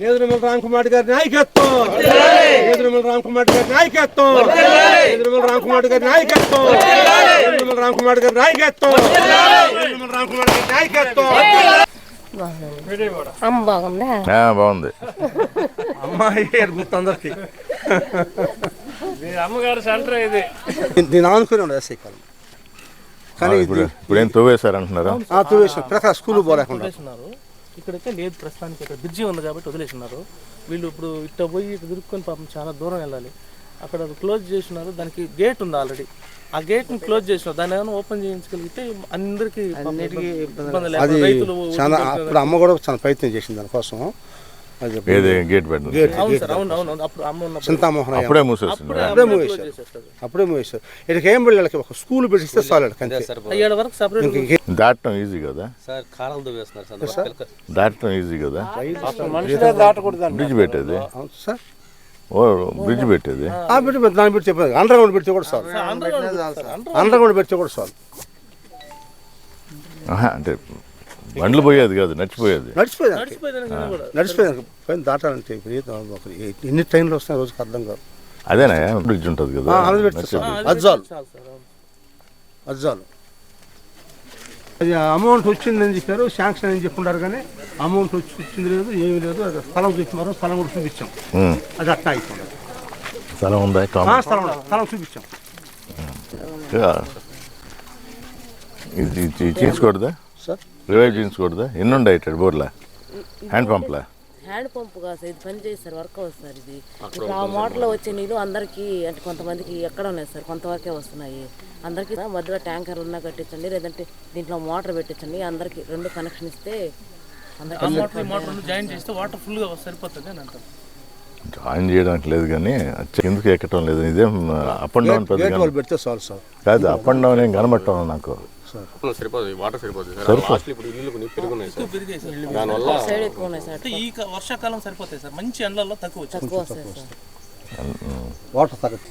నేదురుమల రామకుమార్ గారి నాయకత్వం. నేదురుమల రామకుమార్ గారి నాయకత్వం. నేదురుమల రామకుమార్ గారి నాయకత్వం. నేదురుమల రామకుమార్ గారి నాయకత్వం. నేదురుమల రామకుమార్ గారి నాయకత్వం. అమ్మ బాగుందా? అమ్మాయి గుర్తు అందరికి. అమ్మగారు సెంటర్ ఇది. దీని ఆనుకుని ఉండదు ఎస్ఐ కాలం కానీ ఇప్పుడు ఇప్పుడు ఏం తవ్వేశారు అంటున్నారా తూవేసిన ప్రకాశ్ స్కూల్ పోలేకుండా. వదిలేసినారు ఇక్కడైతే లేదు ప్రస్తుతానికి ఇక్కడ బ్రిడ్జి ఉంది కాబట్టి వదిలేసినారు. వీళ్ళు ఇప్పుడు ఇట్ట పోయి ఇటు తిరుక్కొని పాపం చాలా దూరం వెళ్ళాలి. అక్కడ క్లోజ్ చేసినారు. దానికి గేట్ ఉంది ఆల్రెడీ. ఆ గేట్ని క్లోజ్ చేసినారు. దాన్ని ఏమైనా ఓపెన్ చేయించగలిగితే అందరికి రైతులు అమ్మ కూడా చాలా ప్రయత్నం చేసింది దానికోసం. ఏది? గేట్ పెట్టింది చింతామోహన్. అప్పుడే మూసేసింది అప్పుడే మూసేశారు. అప్పుడే మూసేశారు. ఇక్కడికి ఏం వెళ్ళాలి ఒక స్కూల్ పెట్టిస్తే చాలు దాటడం ఈజీ కదా? దాటడం ఈజీ కదా? మనుషులే దాటకూడదు బ్రిడ్జ్ పెట్టేది? అవును సార్. ఓ బ్రిడ్జ్ పెట్టేది? దాన్ని పెట్టి చెప్పారు అండర్ గ్రౌండ్ పెడితే కూడా చాలు. అండర్ గ్రౌండ్ పెడితే కూడా చాలు. అంటే బండ్లు పోయేది కాదు నడిచిపోయేది. నడిచిపోయేదానికి కూడా. నడిచిపోయింది పైన దాటాలంటే విపరీతం. ఎన్ని ట్రైన్లు వస్తున్నాయి రోజుకి అర్థం కాదు అదేనా? బ్రిడ్జ్ ఉంటుంది కదా? పెడితే చాలు అది అమౌంట్ వచ్చిందని చెప్పారు శాంక్షన్ అని చెప్పుంటారు కానీ అమౌంట్ వచ్చి వచ్చింది లేదు ఏమీ లేదు. అది స్థలం చూపించారు స్థలం కూడా చూపించాం. అది అట్టా అయిపోయింది. స్థలం ఉందా? స్థలం స్థలం చూపించాం. ఇది ఇది చేయించకూడదా సార్? రివైవ్ చేయించకూడదా ఎన్ని ఉన్నాయి ఇక్కడ బోర్లా? హ్యాండ్ పంప్లా హ్యాండ్ పంప్ కాదు సార్ ఇది పని చేసి సార్ వర్క్ అవుతుంది సార్ ఇది. ఇప్పుడు ఆ మోటార్లో వచ్చే నీళ్ళు అందరికీ అంటే కొంతమందికి ఎక్కడ ఉన్నాయి సార్? కొంతవరకే వస్తున్నాయి. అందరికీ మధ్యలో ట్యాంకర్ ఉన్నా కట్టించండి లేదంటే దీంట్లో మోటార్ పెట్టించండి అందరికీ రెండు కనెక్షన్ ఇస్తే అందరికీ మోటార్ జాయిన్ చేస్తే వాటర్ ఫుల్గా సరిపోతుంది అని అంటారు జాయిన్ చేయడానికి లేదు కానీ కిందకి ఎక్కటం లేదు? ఇదేం అప్ అండ్ డౌన్ పెద్ద పెడితే చాలు సార్. కాదు అప్ అండ్ డౌన్ ఏం కనబట్టం నాకు. సరిపోతుంది వాటర్ సరిపోతుంది సార్ లాస్ట్ ఇప్పుడు ఇల్లు కొన్ని పెరుగున్నాయి సార్. పెరిగాయి సార్ దానివల్ల సైడ్ ఎక్కువ ఉన్నాయి సార్. అంటే ఈ క- వర్షాకాలం సరిపోతాయి సార్. మంచి ఎండల్లో తక్కువ సార్ వాటర్ తగ్గదు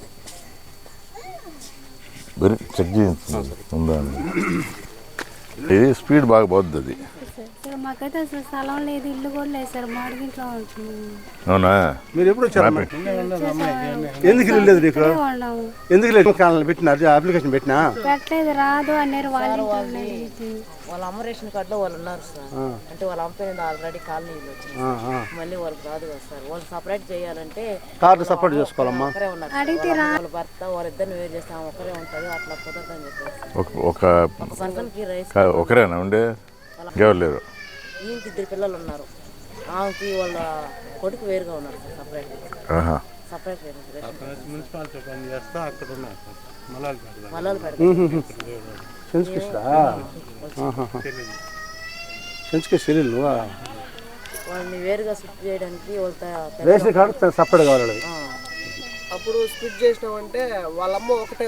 వెరీ చెక్ చేయించింది ఉందా. ఇది స్పీడ్ బాగా పోద్ది అది. సార్ మాకైతే అసలు స్థలం లేదు ఇల్లు కూడా లేదు సార్ మాడిగింట్లో ఉంటున్నాము అవునా? మీరు ఎప్పుడు వచ్చారు ఎందుకు లేదు నీకు? ఎందుకు లేదు? కాలం పెట్టిన అప్లికేషన్ పెట్టినా? పెట్టలేదు రాదు అన్నారు వాళ్ళ. వాళ్ళ అమ్మ రేషన్ కార్డులో వాళ్ళు ఉన్నారు సార్. అంటే వాళ్ళ అమ్మ పేరు ఆల్రెడీ కాలనీలు వచ్చింది. మళ్ళీ వాళ్ళకి రాదు కదా సార్. వాళ్ళు సపరేట్ చేయాలంటే కార్డు సపోర్ట్ చేసుకోవాలమ్మా. ఒకరే ఉన్నారు. అడిగితే వాళ్ళ వాళ్ళ భర్త వాళ్ళిద్దరిని వేరు చేస్తాం ఒకరే ఉంటుంది అట్లా కుదరదని చెప్పేసి. ఒక ఒక రైస్ కా- ఒకరేనా ఉండే? లేరు. ఈయనకి ఇద్దరు పిల్లలు ఉన్నారు. ఆమెకి వాళ్ళ కొడుకు వేరుగా ఉన్నారు సార్ సపరేట్ ఆహా. సపరేట్ మున్సిపాలిటీ పని చేస్తా అక్కడ ఉన్నారు పెడతారు వాళ్ళని వేరుగా షిఫ్ట్ చేయడానికి వాళ్ళతో రేషన్ కార్డు సపరేట్ కావాలి. అప్పుడు స్ప్లిట్ చేసినామంటే వాళ్ళమ్మ ఒకటే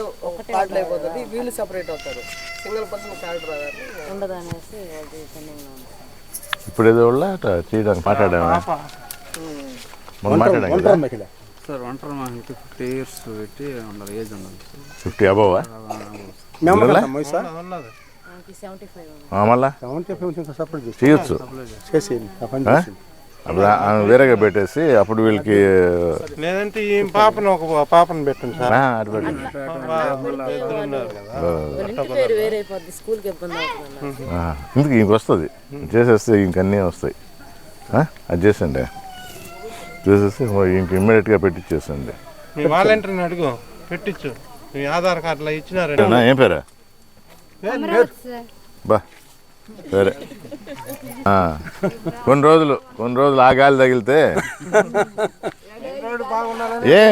కార్డులు అయిపోతుంది వీళ్ళు సెపరేట్ అవుతారు. సింగిల్ పర్సన్ కార్డు రాదు ఉండదు అనేసి ఇప్పుడు ఏదో చేయడానికి మాట్లాడామా సార్ ఒంటరి మహిళకి ఫిఫ్టీ ఇయర్స్ పెట్టి ఉండాలి ఏజ్ ఉండాలి? ఫిఫ్టీ అబోవా మళ్ళా సెవెంటీ ఫైవ్ ఇంకా సపరేట్ చేసి చేయొచ్చు. చేసేయండి. వేరేగా పెట్టేసి అప్పుడు వీళ్ళకి లేదంటే ఈ పాపను ఒక పాపను పెట్టండి సార్. ఇందుకు ఇంక వస్తుంది. చేసేస్తే ఇంకన్నీ వస్తాయి. ఆ? అది చేసండి చేసేస్తే ఇంక ఇమ్మీడియట్గా పెట్టించేసండి మీ వాలంటీర్ని అడుగు. పెట్టించు మీ ఆధార్ కార్డులో ఇచ్చినారు నా ఏం పేరా? బా. సరే. ఆ, కొన్ని రోజులు కొన్ని రోజులు ఆ గాలి తగిలితే ఏ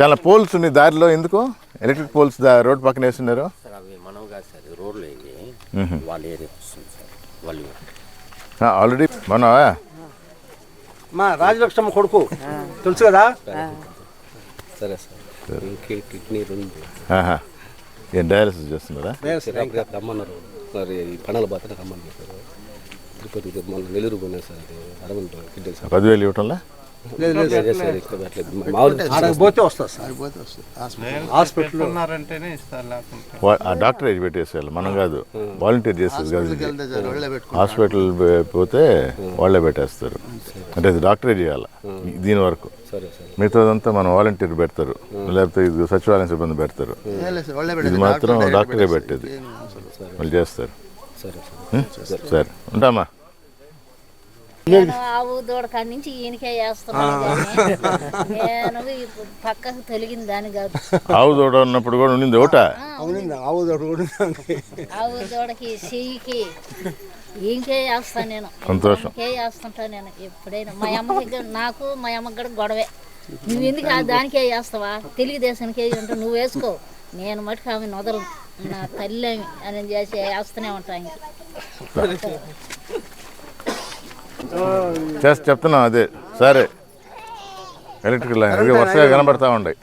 చాలా పోల్స్ ఉన్నాయి దారిలో. ఎందుకు? ఎలక్ట్రిక్ పోల్స్ దా రోడ్ పక్కన వేస్తున్నారు. మనం ఆల్రెడీ మనవా మా రాజలక్ష్మ కొడుకు. తెలుసు కదా? సరే సార్ కిడ్నీ రెండు. ఏం డయాలసిస్ చేస్తున్నారా? మరి బాధ రమ్మని చెప్పారు తిరుపతికి నెల్లూరు పోయినా సార్ అది కిడ్నీ సార్. పదివేలు ఇవ్వటంలా? సార్ పోతే వస్తుంది హాస్పిటల్ ఉన్నారంటేనే ఇస్తారు లేకుంటే డాక్టర్ ఏజ్ పెట్టేసేయాలి. మనం కాదు. వాలంటీర్ చేసేది కాదు. హాస్పిటల్ పోతే వాళ్ళే పెట్టేస్తారు. అంటే అది డాక్టరే చేయాలి. దీని వరకు. సరే సరే. మిగతాదంతా మనం వాలంటీర్ పెడతారు. లేకపోతే ఇది సచివాలయం సిబ్బంది పెడతారు. ఇది మాత్రం డాక్టరే పెట్టేది. వాళ్ళు చేస్తారు. సరే ఉంటామా? నేను ఆవు దూడ కాడి నుంచి ఈయనకే వేస్తున్నాను నేను పక్కకు తొలగిన దాని కాదు. ఆవు దూడ ఉన్నప్పుడు కూడా ఉండింది ఒకట? ఆవు ఉంది. ఆవు దూడకి చెయ్యికి ఈయనకే వేస్తాను నేను. సంతోషం. ఈయనకే వేస్తుంటా నేను ఎప్పుడైనా. మా అమ్మకి కూడా- నాకు మా అమ్మకి కూడా గొడవే. నువ్వు ఎందుకు ఆ దానికే వేస్తావా తెలుగుదేశానికే అంటే నువ్వు వేసుకో. నేను మటుకు ఆమె వదలను నా తల్లి అని చేసి వేస్తూనే ఉంటాను చేసి చెప్తున్నాం అదే. సరే. Electrical line. ఇవి వరుసగా కనబడతా ఉన్నాయి?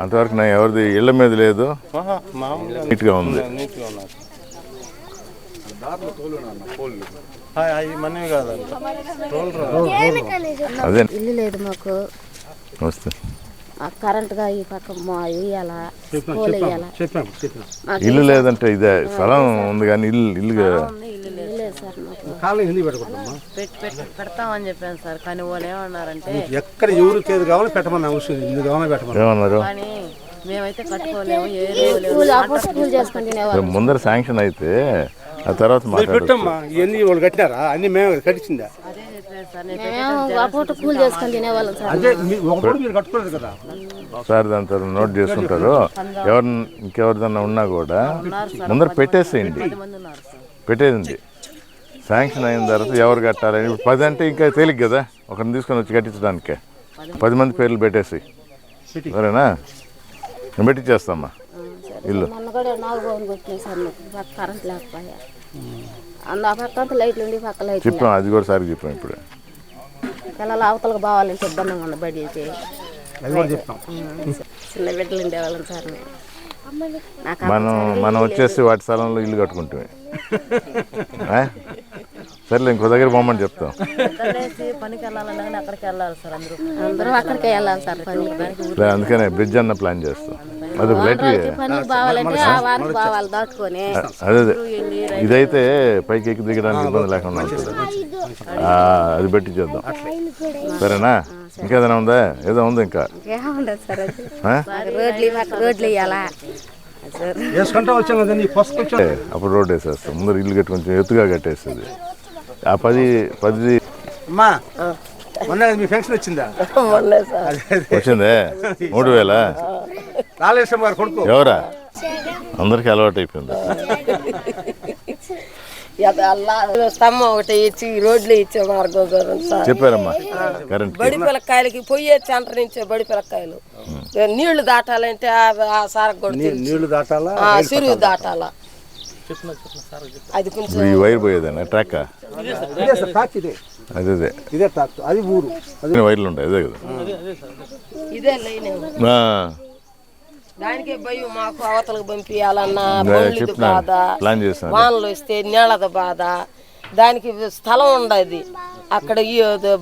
అంతవరకు నా ఎవరిది? ఇళ్ళ మీద లేదు. నీట్గా ఉంది. అవి అదే. ఇల్లు లేదు మాకు. వస్తే కరెంటుగా ఈ పక్క మా వేయాలా వేయాలా ఇల్లు లేదంటే ఇదే స్థలం ఉంది కానీ ఇల్లు ఇల్లు ఇల్లు లేదు సార్ మాకు. కాలం ఎందుకు పెట్టుకుంటామా? పెట్టి పెట్టి పెడతామని చెప్పాను సార్ కానీ వాళ్ళు ఏమన్నారంటే ఎక్కడ ఎవరికి ఏది కావాలో పెట్టమని అవసరం ఎందుకు కావాలో పెట్టమని. ఏమన్నారు? కానీ మేమైతే కట్టుకోలేము ముందర శాంక్షన్ అయితే ఆ తర్వాత పెట్టమ్మా ఇవన్నీ వాళ్ళు కట్టినారా? అన్ని మేము కట్టించిందా? అదే సార్ పూట మీరు కట్టుకోలేదు కదా? దాని తర్వాత నోట్ చేసుకుంటారు. ఎవరిని ఇంకెవరిదన్నా ఉన్నా కూడా ముందర పెట్టేసేయండి. మంది ఉన్నారు సార్ పెట్టేది శాంక్షన్ అయిన తర్వాత ఎవరు కట్టాలని ఇప్పుడు పది అంటే ఇంకా తేలిక కదా? ఒకరిని తీసుకొని వచ్చి కట్టించడానికే. పది మంది పేర్లు పెట్టేసి. సరేనా? నేను పెట్టించేస్తామ్మా ఇల్లు. మొన్న కూడా నాలుగు బాగుంది కొట్టినాయి సార్ పక్క కరెంట్ లేకపోయా. అందు ఆ పక్క అంతా లైట్లు ఉండి పక్క లైట్లు చెప్పాం అది కూడా సార్ చెప్పాం ఇప్పుడు. పిల్లలు అవతలకు బావాలంటే ఇబ్బందిగా ఉంది బడి అయితే చిన్న బిడ్డలు ఉండేవాళ్ళం సార్. మనం మనం వచ్చేసి వాటి స్థలంలో ఇల్లు కట్టుకుంటామే? సర్లే ఇంకో దగ్గర పోమని చెప్తాం. పనికి వెళ్ళాలన్నా కానీ అక్కడికి వెళ్ళాలి సార్ అందరూ. అందరూ అక్కడికే వెళ్ళాలి సార్ అందుకనే బ్రిడ్జ్ అన్న ప్లాన్ చేస్తాం. అది లైట్ పని బావాలంటే ఆ వారికి బావాలి దాటుకొని అదే అదే. ఇదైతే పైకి ఎక్కి దిగడానికి ఇబ్బంది లేకుండా ఉంటుంది. ఆ, అది పెట్టి చేద్దాం. సరేనా? ఇంకేదైనా ఉందా? ఏదో ఉంది ఇంకా. అప్పుడు రోడ్ వేసేస్తాం. ముందర ఇల్లు కట్టి కొంచెం ఎత్తుగా కట్టేస్తుంది ఆ పది పది అమ్మా మొన్న మీ ఫంక్షన్ వచ్చిందా? అదే, అదే. వచ్చిందే? మూడు వేల? రాలేశ్వరం గారు కొడుకు. ఎవరా? అందరికీ అలవాటు అయిపోయింది. స్తంభం ఒకటి ఇచ్చి రోడ్లు ఇచ్చే మార్గం చూడండి సార్. చెప్పారమ్మా కరెంట్ బడి పిల్లకాయలకి పోయే సెంటర్ నుంచే బడి పిల్లకాయలు. నీళ్ళు దాటాలంటే ఆ- ఆ సార్ నీ- నీళ్ళు దాటాలా? సిరువు దాటాల. అది కొంచెం ఇప్పుడు ఈ వైర్ పోయేదేనా? ట్రాక్ ఇదే సార్ అదే అదే. ఇదే టాక్ అది ఊరు. వైర్లు ఉంటాయి అదే కదా. ఇదే లైన్ ఆ, దానికే భయం మాకు అవతలకు పంపించాలన్నా బాధ ప్లాన్ చేస్తాను వానలు వస్తే నీళ్ళద బాధ దానికి స్థలం ఉండదు. అక్కడ ఈ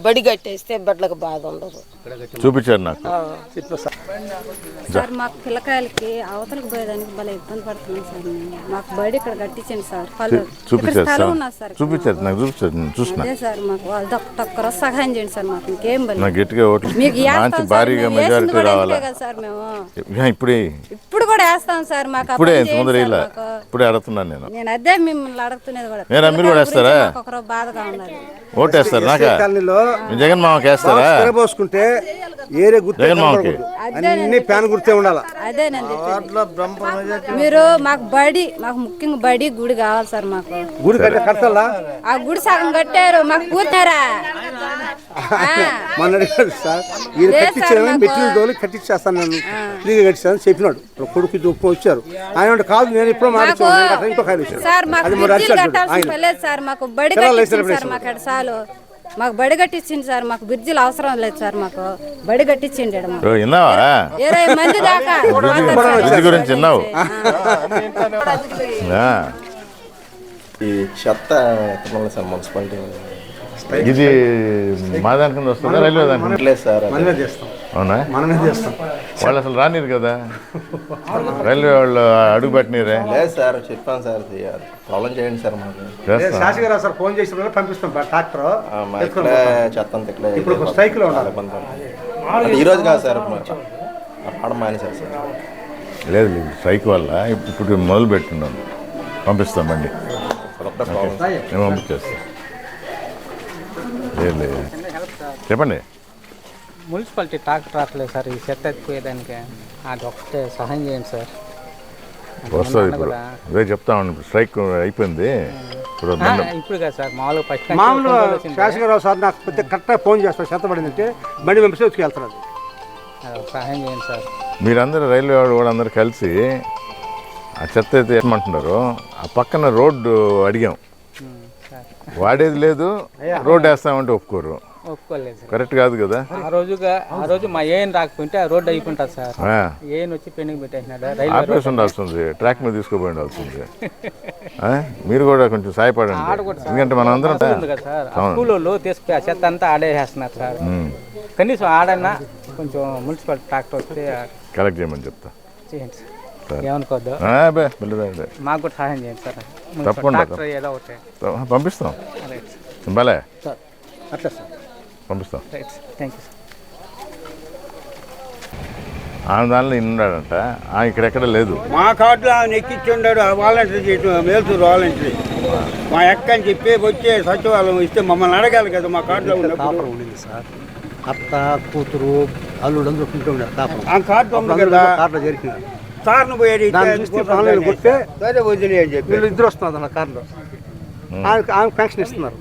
బడి కట్టేస్తే బిడ్డలకు బాధ ఉండదు. చూపించారు నాకు. సార్ మాకు పిల్లకాయలకి అవతలకు పోయేదానికి భలే ఇబ్బంది పడుతున్నాం సార్. మాకు బడి ఇక్కడ కట్టించండి సార్. చూపించారు సార్. చూపించారు నాకు చూపించారు చూసిన. అదే సార్ మాకు వాళ్ళు ఒక్కరో సహాయం చేయండి సార్ మాకు ఇంకేం బలి నాకు గట్టిగా ఓట్లు మంచి భారీగా మెజారిటీ రావాలా? సార్ మేము. ఇప్పుడే ఇప్పుడు కూడా వేస్తాం సార్ మాకు ఇప్పుడే మాకు. ఇప్పుడే అడుగుతున్నాను నేను. నేను అదే మిమ్మల్ని అడుగుతున్నది కూడా. నేనా, మీరు కూడా వేస్తారా? ఒకరో బాధగా ఉన్నది ఓటేస్తారు నాకా? జగన్ మామకి వేస్తారా? తిరగబోసుకుంటే ఏరే గుర్తు అన్ని ప్యాన్ గుర్తే ఉండాలా? అదే నేను చెప్పేది. మీరు మాకు బడి మాకు ముఖ్యంగా బడి గుడి కావాలి సార్ మాకు. గుడి కట్టే కడతల్లా ఆ గుడి సగం కట్టారు మాకు పూర్తారా మొన్న సార్ ఈయన కట్టించాను మెటీరియల్ తోలి కట్టించేస్తాను నేను ఫ్రీగా కట్టిస్తాను చెప్పినాడు. కొడుకు ఇది ఒప్పు వచ్చారు. ఆయన కాదు నేను ఇప్పుడు మాట్లాడుతున్నాను ఇంకో ఖాళీ వచ్చాడు. సార్ మాకు అది మరి సార్ బడి సార్ మాకు చాలు మాకు బడి కట్టించింది సార్ మాకు బ్రిడ్జిలు అవసరం లేదు సార్ మాకు. బడి కట్టించిండి ఈడ మాకు. ఓ, విన్నావా ఇరవై మంది దాకా. బ్రిడ్జి గురించి విన్నావు ఆ. ఈ చెత్త సార్ మున్సిపాలిటీ? ఇది మా దాని కింద వస్తుందా రైల్వే దాని సార్ అవునా? మనమే చేస్తాం. వాళ్ళు అసలు రానిరు కదా. రైల్వే వాళ్ళు అడుగు పెట్టినరే. లేదు సార్ చెప్పాను సార్ ప్రాబ్లం చేయండి సార్ మాకు. శాస్త్రి గారు సార్ ఫోన్ చేసిన పంపిస్తాం ట్రాక్టర్. చెత్త ఇప్పుడు ఇబ్బంది ఉంది. అది ఈ రోజు కాదు సార్ ఇప్పుడు పాడం మానేశారు సార్. లేదు లేదు స్ట్రైక్ వల్ల ఇప్పుడు మొదలు పెట్టున్నాను పంపిస్తాం బండి ఒకటే ప్రాబ్లం. నేను పంపించేస్తాను లేదు లేదు. చెప్పండి. మున్సిపాలిటీ ట్రాక్టర్ రావట్లేదు సార్ ఈ చెత్త ఎత్తిపోయేదానికి. అది ఒకటే సహాయం చేయండి సార్. వస్తుంది ఇప్పుడు. అదే చెప్తా ఉన్నాను స్ట్రైక్ అయిపోయింది. ఇప్పుడు కాదు సార్ మామూలుగా ఫస్ట్ మామూలుగా శాస్త్రి గారు సార్ నాకు కొద్దిగా కరెక్ట్గా ఫోన్ చేస్తారు చెత్త పడిందంటే బండి పంపిస్తే వచ్చి సహాయం చేయండి సార్. మీరందరూ రైల్వే వాళ్ళు కూడా అందరూ కలిసి ఆ చెత్త అయితే ఏమంటున్నారు ఆ పక్కన రోడ్డు అడిగాం. వాడేది లేదు రోడ్డు వేస్తామంటే ఒప్పుకోరు. ఒప్పుకోలేదు సార్. కరెక్ట్ కాదు కదా? ఆ రోజుగా ఆ రోజు మా ఏం రాకపోతే ఆ రోడ్డు అయిపోతుంది సార్. ఆ, ఏం వచ్చి పెండింగ్ పెట్టేసినాడు. రైల్వే రోడ్ ఆపేసి ఉండాల్సింది. ట్రాక్ మీద తీసుకుపోయి ఉండాల్సింది. ఆ, మీరు కూడా కొంచెం సాయపడండి. ఆడ కూడా సార్. ఎందుకంటే మనం అందరం స్కూల్ ఉంది కదా సార్. ఆ స్కూల్ వాళ్ళు తీసుకుపోయి ఆ చెత్త అంతా ఆడేసేస్తున్నారు సార్. ఉమ్, కనీసం ఆడన్నా కొంచెం మున్సిపల్ ట్రాక్టర్ వస్తే కలెక్ట్ చేయమని చెప్తా. చేయండి సార్. ఏమనుకోవద్దు. ఆ. మాకు కూడా సహాయం చేయండి సార్. మున్సిపల్ తప్పకుండా. ట్రాక్టర్ ఏదో ఒకటి. పంపిస్తాం. భలే సార్. అట్లా సార్. పంపిస్తాం. రైట్ థ్యాంక్ యూ సార్ ఆమె దానిలో ఉన్నాడంట ఆ ఇక్కడెక్కడ లేదు. మా కార్డులో ఆయన ఎక్కించుండాడు వాలంటీర్ చేయటం మేల్చూరు వాలంటీర్. మా ఎక్క అని చెప్పి వచ్చే సచివాలయం ఇస్తే మమ్మల్ని అడగాలి కదా మా కార్డులో ఉన్నప్పుడు. ఉండింది సార్. అత్త కూతురు అల్లుడు అందరూ ఉంటూ ఉన్నారు ఆ కార్డు ఉంది కదా. కార్లో జరిగినారు సార్ను పోయి. కొట్టే సరే వదిలే అని చెప్పి. వీళ్ళు ఇద్దరు వస్తున్నారు అన్న కార్లో ఆమె ఆమె పెన్షన్ ఇస్తున్నారు.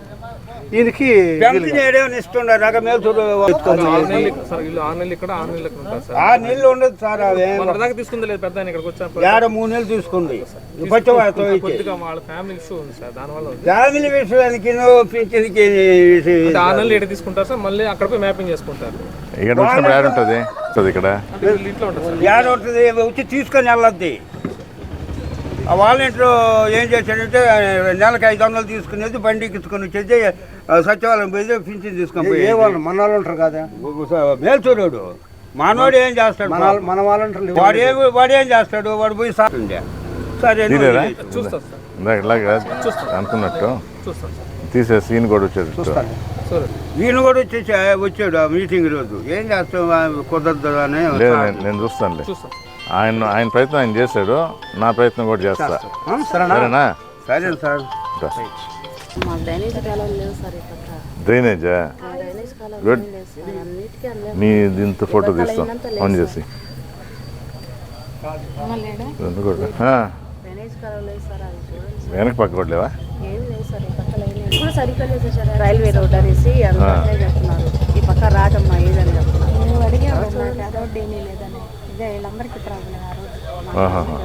సార్ ఆ నెలలు ఉండదు సార్ అవి మన దాకా తీసుకుంది లేదు పెద్ద ఇక్కడికి వచ్చాను ఏడ మూడు నెలలు తీసుకుంది. ఫ్యామిలీ విషయానికి పింఛన్కి నెలలు తీసుకుంటారు సార్ మళ్ళీ అక్కడ పోయి మ్యాపింగ్ చేసుకుంటారు. ఇక్కడ ఉంటుంది వచ్చి తీసుకొని వెళ్ళొద్ది. ఆ వాలంటీర్ ఏం చేశాడంటే నెలకు ఐదు వందలు తీసుకునేది బండి ఎక్కించుకొని వచ్చేది సచివాలయం పోయి పింఛన్ తీసుకొని ఏ పోయేది. వాళ్ళు మన వాళ్ళు ఉంటారు కదా? మేల్చూరుడు మనోడు ఏం చేస్తాడు మన వాళ్ళ- మన వాళ్ళు ఉంటారు వాడు ఏం వాడు ఏం చేస్తాడు? వాడు పోయి సార్ సరే. చూస్తాం ఇలాగా అనుకున్నట్టు చూస్తాం సార్. తీసే సీన్ కూడా వచ్చేది సరే. ఈయన కూడా వచ్చేసి వచ్చాడు ఆ మీటింగ్ రోజు. ఏం చేస్తావు? ఆ, కుదరదు అని నేను- నేను చూస్తానులే. చూస్తాం ఆయన ఆయన ప్రయత్నం ఆయన చేశాడు. నా ప్రయత్నం కూడా చేస్తా. సరేనా? Drainage good. నీ దీంతో ఫోటో తీస్తాం. ఆన్ చేసి. రెండు కూడా. ఆ, డ్రైనేజ్ కాలువలు లేవు సార్ అవి చూడండి సార్. వెనక పక్క కూడా లేవా? రైల్వే రోడ్ అనేసి అందరూ చెప్తున్నారు. ఈ పక్క రాటమ్మా ఏదని అడిగావు అదొకటి ఏమీ లేదని ఇదే వీళ్ళందరికీ ప్రాబ్లం ఆ రోజు. ఆహాహా.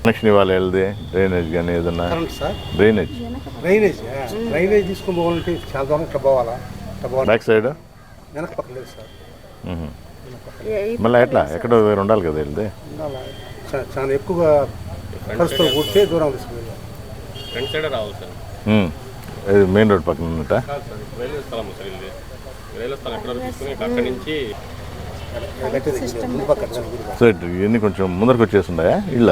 కనెక్షన్ ఇవ్వాలి వెళ్ళది డ్రైనేజ్ కానీ ఏదన్నా? Current sir? Drainage drainage drainage తీసుకొని పోవాలంటే చాలా దూరం ఇట్లా పోవాలా బ్యాక్ సైడ్ వెనక పక్క లేదు సార్. మళ్ళీ ఎట్లా? ఎక్కడో దగ్గర ఉండాలి కదా? చా- చాలా ఎక్కువగా ఖర్చుతో కూడితే దూరం తీసుకుని ఫ్రంట్ సైడ్ రావాలి సార్. మెయిన్ రోడ్ పక్కన సార్ రైల్వే స్థలం సార్ ఇది. రైల్వే స్థలం ఎక్కడ వరకు తీసుకుని అక్కడి నుంచి ఇవన్నీ కొంచెం ముందరకు వచ్చేసిండాయా ఇళ్ళ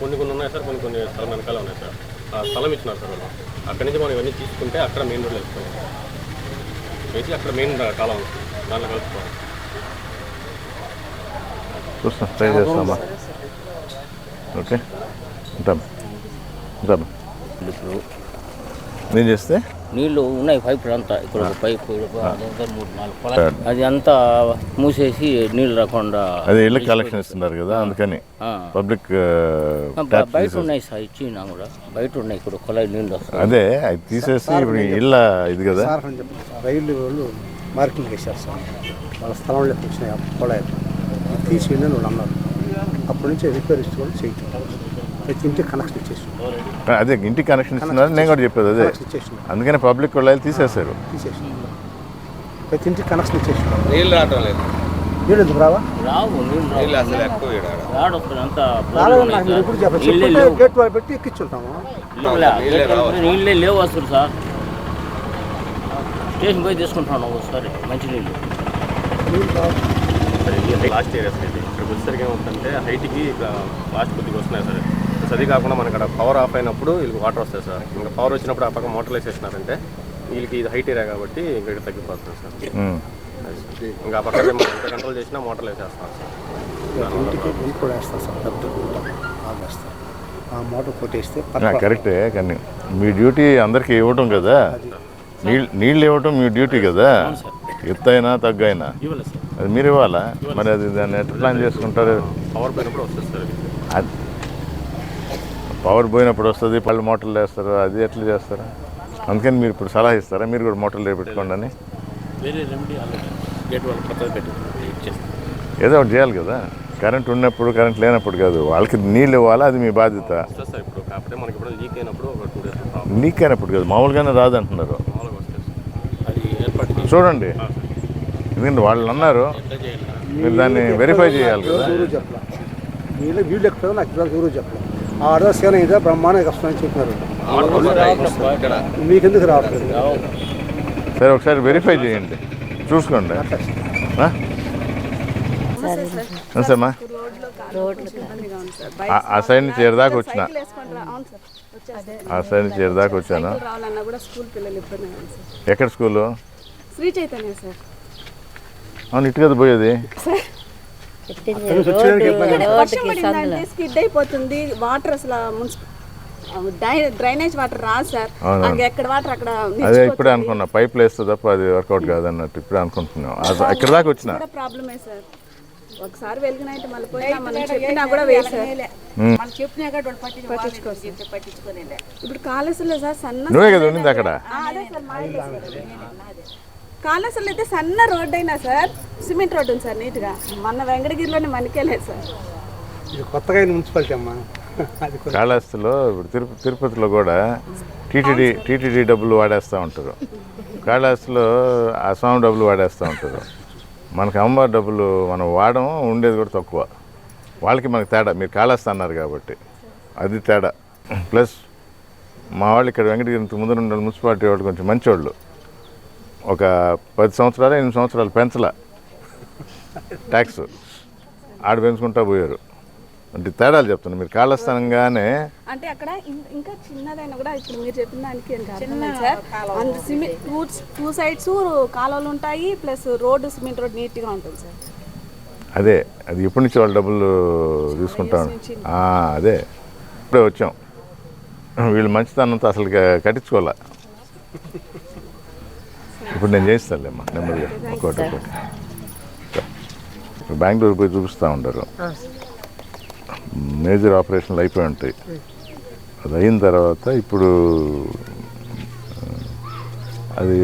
కొన్ని కొన్ని ఉన్నాయి సార్ కొన్ని కొన్ని స్థలం వెనకాల ఉన్నాయి సార్. ఆ స్థలం ఇచ్చినారు సార్ వాళ్ళు. అక్కడి నుంచి మనం ఇవన్నీ తీసుకుంటే అక్కడ మెయిన్ రోడ్ వేస్తాం వేసి అక్కడ మెయిన్ కాలం ఉంది. దాంట్లో కలుపుకోవాలి. చూస్తాం ట్రై చేస్తామా? ఓకే. ఉంటాం. ఉంటాం. ఇప్పుడు నేను చేస్తే? నీళ్ళు ఉన్నాయి పైపు అంతా. ఇక్కడ ఒక పైపు మూడు నాలుగు పొలాలు. అది అంతా మూసేసి నీళ్ళు రాకుండా అదే ఇళ్ళ కలెక్షన్ ఇస్తున్నారు కదా అందుకని. పబ్లిక్ బయట ఉన్నాయి సార్ ఇచ్చినా కూడా. బయట ఉన్నాయి ఇక్కడ కొలాయి నీళ్ళు వస్తాయి అదే అది తీసేసి ఇప్పుడు ఇళ్ళ ఇది కదా? రైలు వాళ్ళు మార్కింగ్ వేశారు సార్. వాళ్ళ స్థలంలోకి వచ్చినాయి పొలాయి తీసి వెళ్ళని వాళ్ళు అన్నారు. అప్పటి నుంచి రిపేర్ చేయటం ప్రతి ఇంటికి కనెక్షన్ ఇచ్చేసి అదే ఇంటికి కనెక్షన్ ఇస్తున్నారు. నేను కూడా చెప్పేది అదే. అందుకని పబ్లిక్ వాళ్ళు తీసేశారు. తీసేసి ప్రతి ఇంటికి కనెక్షన్ ఇచ్చేసి నీళ్ళు రావటం లేదు. నీళ్ళు ఎందుకు రావా? రావు నీళ్ళు అసలు ఎక్కువ ఎప్పుడు గేట్ వాళ్ళు పెట్టి ఎక్కించుంటాము. నీళ్ళే లేవు అసలు సార్. స్టేషన్ పోయి తీసుకుంటాను ఒకసారి. మంచి నీళ్ళు. సరే ఇది లాస్ట్ ఏరియా సార్ ఇది. ఇక్కడికి వచ్చేసరికి ఏమవుతుందంటే హైట్కి ఇక లాస్ట్ కొద్దిగా వస్తున్నాయి సార్. అది కాకుండా మనకి అక్కడ పవర్ ఆఫ్ అయినప్పుడు వీళ్ళకి వాటర్ వస్తాయి సార్. ఇంకా పవర్ వచ్చినప్పుడు ఆ పక్క మోటార్లు వేసేసినారంటే వీళ్ళకి ఇది హైట్ ఏరియా కాబట్టి ఇంకా ఇక్కడ తగ్గిపోతుంది సార్. ఇంకా ఆ పక్క కంట్రోల్ చేసినా మోటార్లు వేసేస్తాం సార్. మోటార్ కొట్టేస్తే కరెక్టే కానీ మీ డ్యూటీ అందరికీ ఇవ్వటం కదా? నీళ్ళు నీళ్ళు ఇవ్వటం మీ డ్యూటీ కదా? ఎత్తైనా తగ్గైనా? అది మీరు ఇవ్వాలా? మరి అది దాన్ని ఎట్లా ప్లాన్ చేసుకుంటారు? పవర్ పోయినప్పుడు వస్తుంది సార్. పవర్ పోయినప్పుడు వస్తుంది పళ్ళు మోటార్లు వేస్తారు అది ఎట్లా చేస్తారు? అందుకని మీరు ఇప్పుడు సలహా ఇస్తారా? మీరు కూడా మోటార్లు పెట్టుకోండి అని. ఏదో ఒకటి చేయాలి కదా. కరెంట్ ఉన్నప్పుడు కరెంట్ లేనప్పుడు కాదు. వాళ్ళకి నీళ్ళు ఇవ్వాలా? అది మీ బాధ్యత. లీక్ అయినప్పుడు ఒక టూ డేస్ ప్రాబ్లం లీక్ అయినప్పుడు కాదు. మామూలుగానే రాదంటున్నారు. చూడండి. ఎందుకంటే వాళ్ళు అన్నారు. మీరు దాన్ని వెరిఫై చేయాలి కదా. వీళ్ళు నాకు ఆడో సేన ఇదే బ్రహ్మాండంగా వస్తుందని చెప్పినారు మీకెందుకు రావట్లేదు? సరే ఒకసారి వెరిఫై చేయండి. చూసుకోండి. ఆ? నమస్తేమ్మా ఆ- ఆ సైడ్ నుంచి ఏడు వచ్చిన. ఆ సైడ్ నుంచి ఏడు దాకా వచ్చాను? రావాలన్నా కూడా స్కూల్ పిల్లలు ఇబ్బంది ఉంది సార్ ఎక్కడ స్కూలు? శ్రీ చైతన్య సార్. అవును ఇటు కదా పోయేది. స్కిడ్ అయిపోతుంది. వాటర్ అసలు మున్సిపల్ డ్రైనేజ్ వాటర్ రాదు సార్. ఎక్కడ వాటర్ అక్కడ అదే. ఇప్పుడే అనుకున్నా. పైప్ వేస్తే తప్ప అది వర్కౌట్ కాదన్నట్టు ఇప్పుడే అనుకుంటున్నాం. ఎక్కడ దాకా వచ్చిన. కూడా ప్రాబ్లమే సార్. ఒకసారి వెలిగినట్టు మళ్ళీ పోయినా మనం చెప్పినా కూడా వేరు సార్. ఉమ్. మనం చెప్పినా కూడా సార్. పట్టించుకోలేదు ఇప్పుడు కాళేశ్వరంలో సార్ సన్న నువ్వే కదా ఉండింది అక్కడ? కాళేశ్వరంలో అయితే సన్న రోడ్ అయినా సార్ సిమెంట్ రోడ్ ఉంది సార్ నీట్గా. మొన్న వెంకటగిరిలోనే మనకెళ్ళలేదు సార్. ఇది కొత్తగా అయిన మున్సిపాలిటీ అమ్మా. అది కాళహస్తిలో ఇప్పుడు తిరుపతి తిరుపతిలో కూడా టీటీడీ టీటీడీ డబ్బులు వాడేస్తూ ఉంటారు. కాళహస్తిలో ఆ స్వామి డబ్బులు వాడేస్తూ ఉంటారు. మనకి అమ్మవారి డబ్బులు మనం వాడడం ఉండేది కూడా తక్కువ. వాళ్ళకి మనకి తేడా మీరు కాళహస్తి అన్నారు కాబట్టి. అది తేడా. ప్లస్ మా వాళ్ళు ఇక్కడ వెంకటగిరి ముందు ఉన్న మున్సిపాలిటీ వాళ్ళు కొంచెం మంచివాళ్ళు ఒక పది సంవత్సరాలు ఎనిమిది సంవత్సరాలు పెంచలా. ట్యాక్స్ ఆడ పెంచుకుంటా పోయారు. అంటే తేడాలు చెప్తున్నా మీరు కాళస్థానంగానే అంటే అక్కడ ఇంకా చిన్నదైనా కూడా ఇప్పుడు మీరు చెప్పిన దానికి సిమెంట్ టూ టూ సైడ్స్ కాలువలు ఉంటాయి ప్లస్ రోడ్డు సిమెంట్ రోడ్ నీట్గా ఉంటుంది సార్. అదే అది ఎప్పటి నుంచి వాళ్ళు డబ్బులు తీసుకుంటాం ఆ, అదే. ఇప్పుడే వచ్చాం. వీళ్ళు మంచితనంతో అసలు క- కట్టించుకోలే ఇప్పుడు నేను చేస్తానులేమ్మా నెమ్మదిగా. ఒక్కోటి ఇప్పుడు బెంగళూరు పోయి చూపిస్తూ ఉంటారు. మేజర్ ఆపరేషన్లు అయిపోయి ఉంటాయి. అది అయిన తర్వాత ఇప్పుడు అది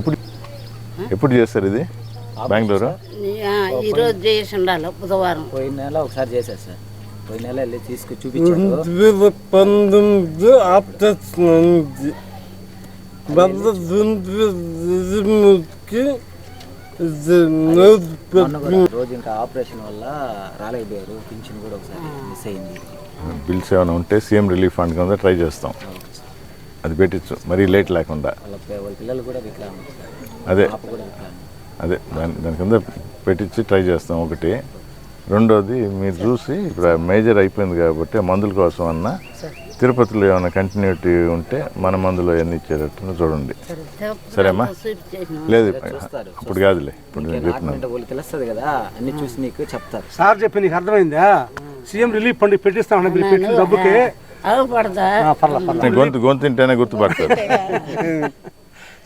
ఎప్పుడు ఎప్పుడు చేస్తారు ఇది? బెంగళూరు? ఈరోజు చేసి ఉండాలి బుధవారం. పోయిన నెల ఒకసారి చేశారు సార్. పోయిన నెల వెళ్ళి తీసుకు చూపించారు. పంతొమ్మిది కూడా రోజు ఇంకా ఆపరేషన్ వల్ల రాలేకపోయారు పింఛన్ కూడా ఒకసారి మిస్ అయింది. బిల్స్ ఏమైనా ఉంటే సీఎం రిలీఫ్ ఫండ్ కింద ట్రై చేస్తాం. అది పెట్టించు మరీ లేట్ లేకుండా. పిల్లలు కూడా అదే. అదే. దాని దాని కింద పెట్టించి ట్రై చేస్తాం ఒకటి. రెండోది మీరు చూసి ఇప్పుడు మేజర్ అయిపోయింది కాబట్టి మందుల కోసం అన్న తిరుపతిలో ఏమైనా కంటిన్యూటీ ఉంటే మన మందులు ఎన్ని ఇచ్చేటట్టు చూడండి. సరేమ్మా? లేదు ఇప్పుడు కాదులే ఇప్పుడు నేను చెప్తున్నాను. తెలుస్తుంది కదా అన్ని చూసి నీకు చెప్తారు. సార్ చెప్పి నీకు అర్థమైందా? సీఎం రిలీఫ్ ఫండ్ పెట్టిస్తా ఉన్నా మీరు పెట్టిన డబ్బుకి గొంతు గొంతు తింటేనే గుర్తుపడతారు.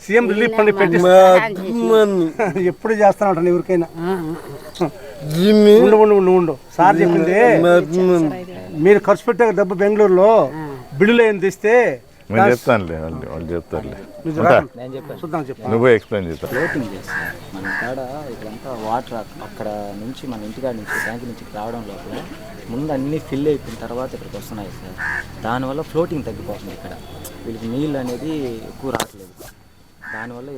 సీఎం రిలీఫ్ ఫండ్ పెట్టిస్తా. ఎప్పుడు చేస్తా ఉంటాను ఎవరికైనా ఉండు ఉండు ఉండు ఉండు. సార్ చెప్పింది. మీరు ఖర్చు పెట్టే డబ్బు బెంగళూరులో బిల్లులు ఏం తీస్తే నేను చెప్తానులే వాళ్ళు వాళ్ళు చెప్తారులే. చూద్దాం చెప్పు నువ్వే ఎక్స్ప్లెయిన్ చేస్తా ఫ్లోటింగ్ చేస్తారు మన కాడ ఇక్కడంతా వాటర్ అక్కడ నుంచి మన ఇంటికాడ నుంచి ట్యాంక్ నుంచి రావడం లోపల ముందు అన్నీ ఫిల్ అయిపోయిన తర్వాత ఇక్కడికి వస్తున్నాయి సార్. దానివల్ల ఫ్లోటింగ్ తగ్గిపోతుంది ఇక్కడ. వీళ్ళకి నీళ్ళు అనేది ఎక్కువ రావట్లేదు. దానివల్ల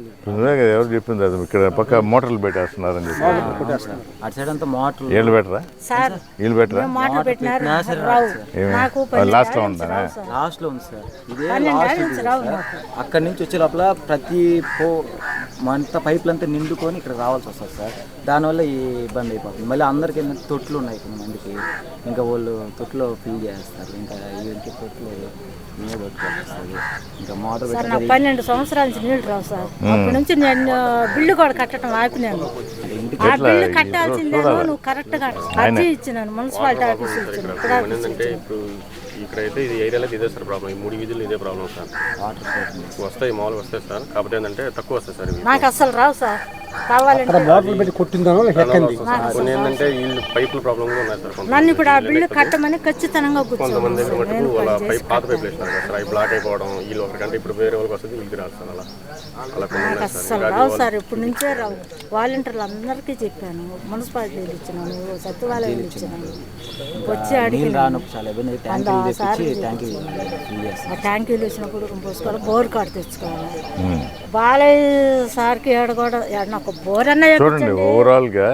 ఎవరు చెప్పింది అది? ఇక్కడ పక్క మోటార్లు పెట్టేస్తున్నారని చెప్పి. అటు సైడ్ అంతా మోటార్ వీళ్ళు పెట్టరా? సార్ వీళ్ళు పెట్టరా? మోటార్ పెట్టినారు. రావు. ఏమి? నాకు అది లాస్ట్లో ఉందా? లాస్ట్లో ఉంది సార్. ఇదే లాస్ట్ రావు సార్. అక్కడి నుంచి వచ్చే లోపల ప్రతి పో అంత పైపులు అంతా నిండుకొని ఇక్కడ రావాల్సి వస్తుంది సార్. దానివల్ల ఈ ఇబ్బంది అయిపోతుంది. మళ్ళీ అందరికి ఏంటంటే తొట్లు ఉన్నాయి కొంతమందికి ఇంకా వాళ్ళు తొట్లో ఫిల్ చేస్తారు. ఇంకా వీళ్ళకి తొట్లు సార్ పెట్టి పన్నెండు సంవత్సరాల నుంచి నీళ్ళు రావు సార్. అప్పటి నుంచి నేను బిల్లు కూడా కట్టడం ఆపినాను. ఆ? బిల్లు కట్టాల్సిందేమో? నువ్వు కరెక్ట్గా అర్జీ ఇచ్చినాను మున్సిపాలిటీ ఆఫీస్ ఇచ్చాను ఇక్కడైతే ఇది ఏరియాలో ఇదే సార్ ప్రాబ్లం ఈ మూడు వీధులు ఇదే ప్రాబ్లం సార్. వస్తాయి మామూలుగా వస్తాయి సార్. కాకపోతే ఏంటంటే తక్కువ వస్తాయి సార్ నాకు అసలు రావు సార్. కావాలంటే మోటార్లు పెట్టి కొట్టిందానో ఎక్కండి కొన్ని ఏంటంటే వీళ్ళు పైపుల ప్రాబ్లం కూడా ఉన్నాయి సార్. కొంతమంది. నన్ను ఇప్పుడు ఆ బిల్లు కట్టమని ఖచ్చితంగా కొంతమంది మటుకు వాళ్ళ పైప్ పాత పైపులు వేసినారు కదా సార్. అవి బ్లాక్ అయిపోవడం వీళ్ళు ఒకరికంటే ఇప్పుడు వేరే వాళ్ళకి వస్తుంది వీళ్ళకి రాదు సార్ అలా. అలా కొన్ని నాకు ఉన్నాయి సార్. అస్సలు ఇంకా రావు సార్ ఇప్పటి నుంచే రావు. వాలంటీర్లు అందరికీ చెప్పాను. మున్సిపాలిటీలు ఇచ్చినాను సచివాలయాలు ఇచ్చినాను. వచ్చి అడిగి ఆ ట్యాంకీలు పోసుకోవాలి బోర్ కార్డు తెచ్చుకోవాలి. బాలయ్య సార్కి ఏడ కూడా ఏడ నాకు బోర్ అన్న చూడండి ఓవరాల్గా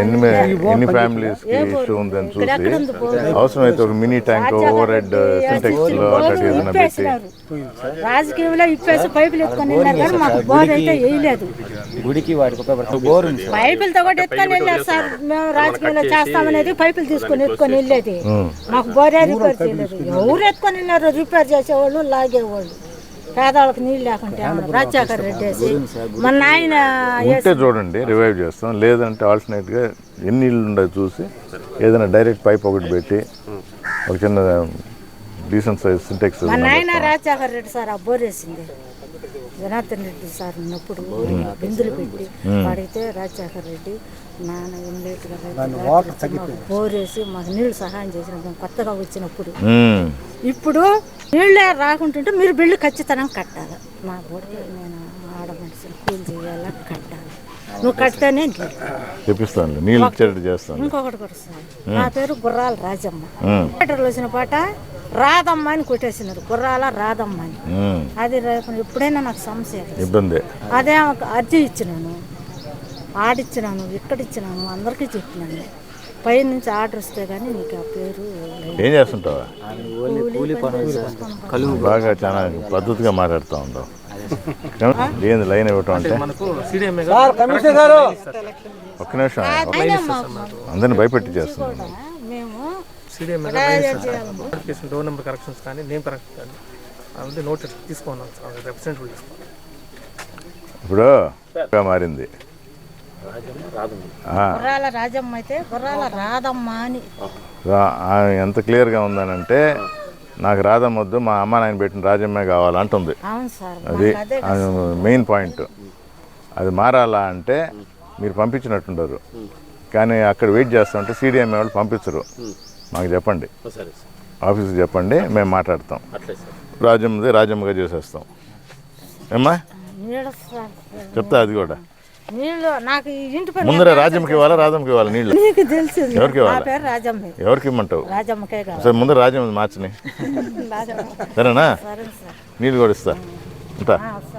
ఎన్ని ఎన్ని ఫ్యామిలీస్కి ఇష్యూ ఉందని చూసి అవసరమైతే ఒక మినీ ట్యాంక్ ఓవర్ హెడ్ సింటెక్స్లో అట్లా ఏదైనా పెట్టి రాజకీయంలో ఇప్పేసి పైపులు ఎత్తుకొని వెళ్ళారు. కానీ మాకు బోర్ అయితే వేయలేదు. గుడికి ఉపయోగపడుతుంది బోర్ ఉంది పైపులతో కూడా ఎత్తుకొని వెళ్ళారు సార్. మేము రాజకీయంలో చేస్తామనేది పైపులు తీసుకొని ఎత్తుకొని వెళ్ళేది. మాకు బోరే రిపేర్ చేయలేదు. ఎవరు ఎత్తుకొని వెళ్ళారు? రిపేర్ చేసేవాళ్ళు లాగేవాళ్ళు. పేదవాళ్ళకి నీళ్ళు లేకుంటే రాజశేఖర్ రెడ్డి వేసి మన నాయన ఉంటే చూడండి రివైవ్ చేస్తాం. లేదంటే ఆల్టర్నేట్గా ఎన్ని ఇళ్ళు ఉండదు చూసి ఏదైనా డైరెక్ట్ పైప్ ఒకటి పెట్టి ఒక చిన్న డీసెంట్ సైజ్ సింటెక్స్ మా నాయన రాజశేఖర్ రెడ్డి సార్ ఆ బోర్ వేసింది. జనార్దన్ రెడ్డి సార్ ఉన్నప్పుడు బిందులు పెట్టి వాడితే రాజశేఖర్ రెడ్డి నాన్న ఇమ్మీడియట్గా బోర్ వేసి మాకు నీళ్ళు సహాయం చేసిన కొత్తగా వచ్చినప్పుడు. ఇప్పుడు నీళ్ళే రాకుంటుంటే మీరు బిల్లు ఖచ్చితంగా కట్టాలి. నా బోర్డు నేను ఆడ మనిషిని కూలి చేయాలా? కట్టాలి. నువ్వు కడితేనే నీళ్ళు. తెప్పిస్తాను నీళ్ళు ఇచ్చేటట్టు చేస్తాను ఇంకొకటి కూడా సార్ నా పేరు గుర్రాల రాజమ్మ. థియేటర్లో వచ్చిన పాట రాధమ్మ అని కొట్టేసినారు. గుర్రాల రాధమ్మ అని. అది ఎప్పుడైనా నాకు సమస్య. ఇబ్బంది. అదే ఒక అర్జీ ఇచ్చినాను. ఆడిచ్చినాను ఇక్కడిచ్చినాను అందరికీ చెప్పినాను. పై నుంచి ఆర్డర్ వస్తే కానీ నీకు ఆ పేరు. ఏం చేస్తుంటావా? బాగా చాలా పద్ధతిగా మాట్లాడుతూ ఉంటావు ఏంది లైన్ ఇవ్వటం అంటే? మనకు సిడిఎంఏ సార్ కమిషనర్ గారు! ఒక్క నిమిషం అందరిని భయపెట్టి చేస్తున్నాను మేము డోర్ నెంబర్ కరెక్షన్స్ కానీ నేమ్ కరెక్షన్ కానీ అవి నోట్ తీసుకున్నాం రిప్రజెంటేటివ్ ఇప్పుడు మారింది. గుర్రాల రాజమ్మ అయితే గుర్రాల రాధమ్మ అని. ఎంత క్లియర్గా ఉందనంటే నాకు రాధమ్మ వద్దు మా అమ్మ నాయన పెట్టిన రాజమ్మే కావాలంటుంది. అవును సార్ అది మెయిన్ పాయింట్. అది మారాలా అంటే మీరు పంపించినట్టుండరు. కానీ అక్కడ వెయిట్ చేస్తుంటే సీడీఎం వాళ్ళు పంపించరు. మాకు చెప్పండి. సరే సార్. ఆఫీస్కి చెప్పండి మేము మాట్లాడతాం. అట్లే సార్. రాజమ్మది రాజమ్మగా చేసేస్తాం. ఏమ్మా? చెప్తా అది కూడా. నీళ్ళు నాకు ఇంటి పని ముందర రాజమ్మకి ఇవ్వాలా? రాజమ్మకి ఇవ్వాలి నీళ్ళు? నీకు తెలిసింది ఎవరికి నా ఇవ్వాలి పేరు రాజమ్మే. ఎవరికి ఇమ్మంటావు? రాజమ్మకే కావాలి. సరే ముందర రాజమ్మ మార్చని. రాజమ్మ. సరేనా? సరే సార్. నీళ్ళు కూడా ఇస్తా. ఉంటా. ఆ, సరే.